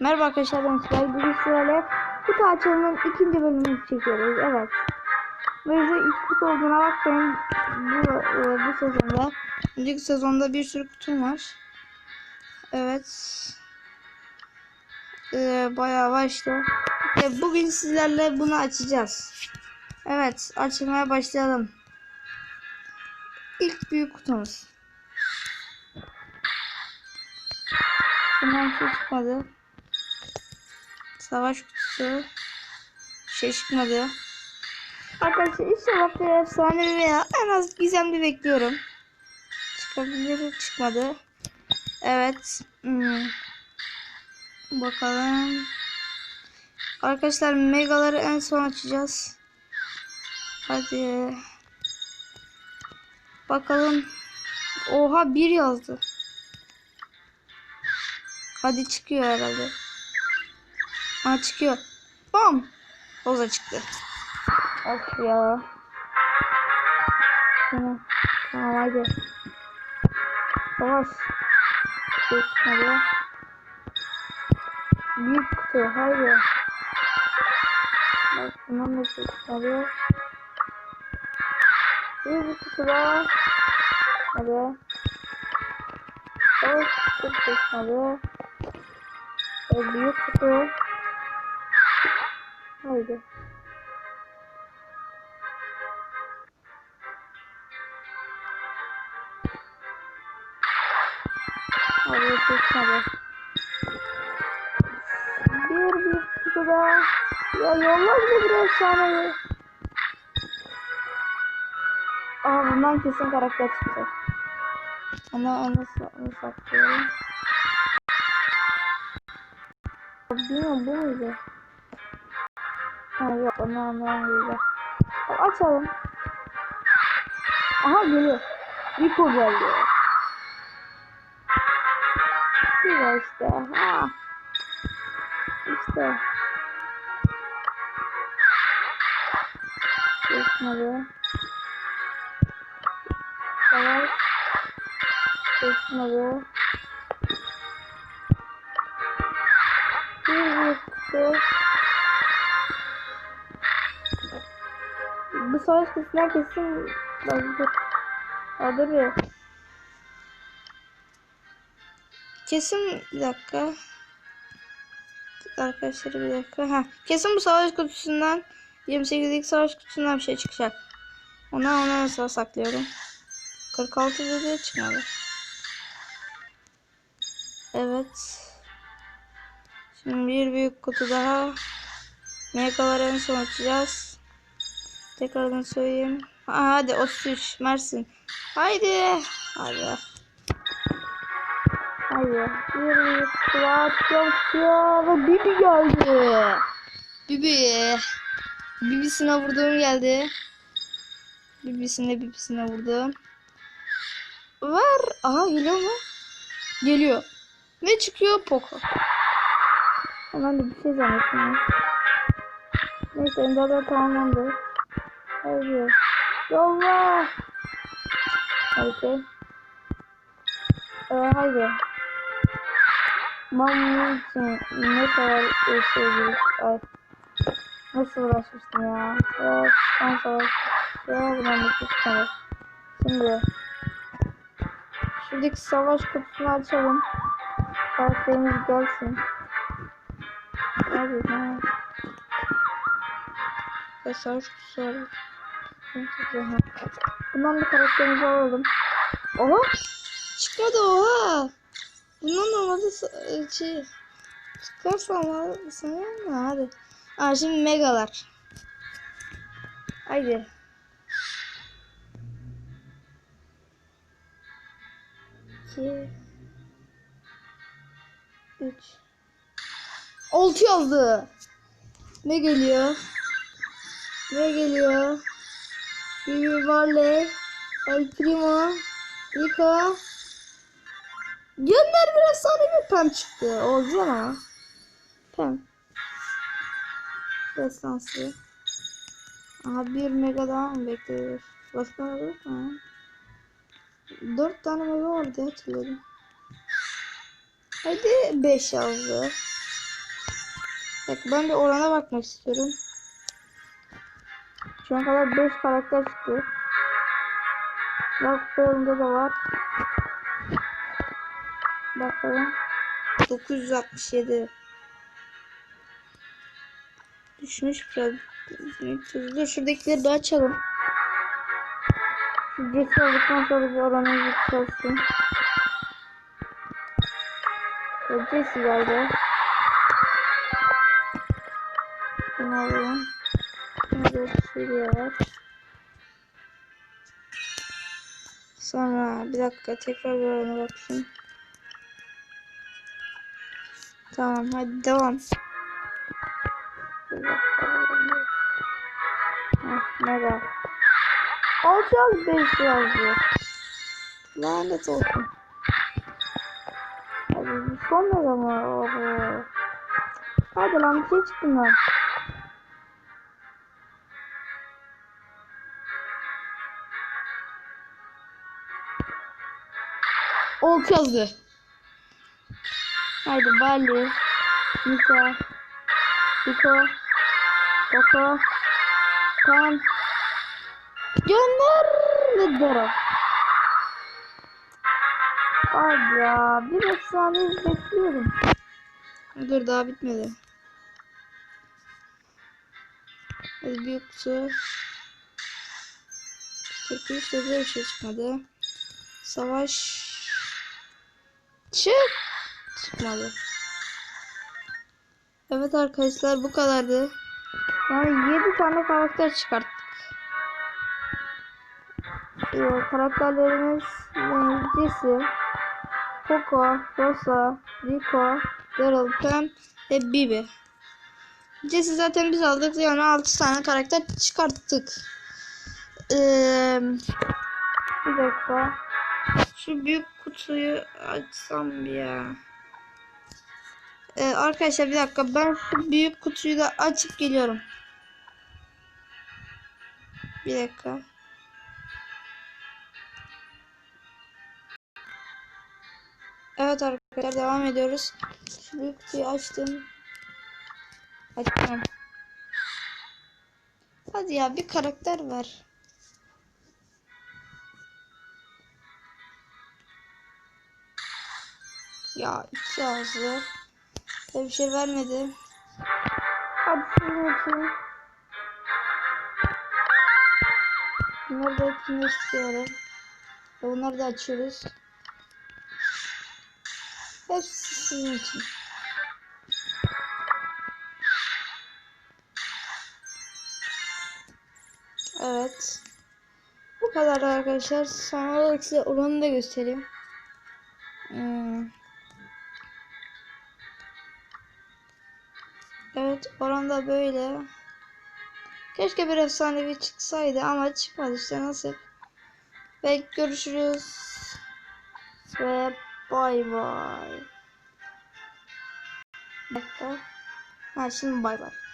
Merhaba arkadaşlar ben Sılay. Bugün sizlerle kutu açılımının ikinci bölümünü çekiyoruz. Evet. Böyle ilk kutu olduğuna bakmayın. Bu, e, bu sezonda. Önceki sezonda bir sürü kutum var. Evet. E, bayağı var işte. E, bugün sizlerle bunu açacağız. Evet. Açmaya başlayalım. İlk büyük kutumuz. Bundan şey çıkmadı. Savaş kutusu. Bir şey çıkmadı. Arkadaşlar inşallah bir efsane veya en az gizemli bekliyorum. Çıkabilir çıkmadı. Evet. Hmm. Bakalım. Arkadaşlar megaları en son açacağız. Hadi. Bakalım. Oha bir yazdı. Hadi çıkıyor herhalde. Ha çıkıyor. Bam. Boza çıktı. Of ya. Tamam. Tamam haydi. Savaş. Şey çıkmadı. Büyük kutu haydi. Bak bundan da şey çıkmadı. Büyük kutu daha. Hadi. Savaş. E, büyük kutu. Haydi. Hadi çıkmadı. Bir büyük kutu daha. Ya yolla bize bir efsaneyi. Aa bundan kesin karakter çıkacak. Onu onu, onu saklıyorum. Bilmiyorum bu muydu? Ha yok onu anlamayacağım. Açalım. Aha geliyor. Rico geldi. Güzel işte. Ha. İşte. Geçmedi. Savaş. Geçmedi. Bir bir kutu. Savaş kutusuna kesin lazım. Hadi bir. Kesin bir dakika. Arkadaşlar bir dakika. Ha, kesin bu savaş kutusundan 28'lik savaş kutusundan bir şey çıkacak. Ona ona mesela saklıyorum. 46 dedi çıkmadı. Evet. Şimdi bir büyük kutu daha. Megaları en son açacağız. Tekrardan söyleyeyim. Ha, hadi 33 Mersin. Haydi. Hadi. Haydi. Bir açacağım. Ya ve Bibi geldi. Bibi. Bibisine vurduğum geldi. Bibisine bibisine vurdum. Var. Aha geliyor mu? Geliyor. Ne çıkıyor? Poco. Hemen de bir şey zannettim. Neyse enderler tamamlandı. Haydi. Yolla. Neyse. Ee, haydi. Mamma için ne kadar yaşayabiliriz? Ay. Nasıl uğraşmıştım ya? Ya bundan da çıkmadı. Şimdi. Şuradaki savaş kutusunu açalım. Karakterimiz gelsin. Ne? Ya savaş kutusu Bundan da karakterimizi alalım. Oha! Çıkmadı oha! Bundan olmadı şey. Çıkarsa ama sana mı? Hadi. Aa şimdi megalar. Haydi. İki. Üç. Altı yazdı. Ne geliyor? Ne geliyor? Bibi Barley. El Primo. Rico. Gönder bir efsane bir pem çıktı. Olacak ama. Pem. Destansı. Aha bir mega daha mı bekliyor? Başka ne olur mu? Dört tane mega vardı hatırladım. Hadi beş yazdı. Bak ben bir orana bakmak istiyorum. Şu an kadar 5 karakter çıktı. Bak bölümde de var. Bakalım. 967. Düşmüş biraz. Dur şuradakileri de açalım. Şu Jesse olduktan sonra bir çalışsın. Evet, Jesse geldi. Bunu alalım. Var. Sonra bir dakika tekrar bir orana bakayım. Tamam hadi devam. Heh, mega. Alacağız 5 yazdı. Lanet olsun. Hadi bu son mega mı? Hadi lan bir şey çıktı lan. Oltu yazdı. Haydi Bali, Nika, Iko, Koko, Kan, Gönder ve Dero. Hadi ya bir efsane bekliyorum. Dur daha bitmedi. Hadi büyük kutu. 43 de bir şey çıkmadı. Savaş. Çık. Çıkmadı. Evet arkadaşlar bu kadardı. Yani 7 tane karakter çıkarttık. Ee, karakterlerimiz Jesse, Poco, Rosa, Rico, Daryl, Pam ve Bibi. Jesse zaten biz aldık yani 6 tane karakter çıkarttık. Ee, bir dakika. Şu büyük kutuyu açsam ya. Ee, arkadaşlar bir dakika ben şu büyük kutuyu da açıp geliyorum. Bir dakika. Evet arkadaşlar devam ediyoruz. Şu büyük kutuyu açtım. Açtım. Hadi ya bir karakter ver. Ya iki ağzı. Tabii bir şey vermedi. Hadi sizin için. Bunları da etkinleştiriyorum. Bunları da açıyoruz. Hepsi sizin için. Evet. Bu kadar arkadaşlar. Son olarak size oranı da göstereyim. Evet oran da böyle. Keşke bir efsanevi çıksaydı ama çıkmadı işte nasip. Ve görüşürüz. Ve bay bay. Dakika. Ha şimdi bay bay.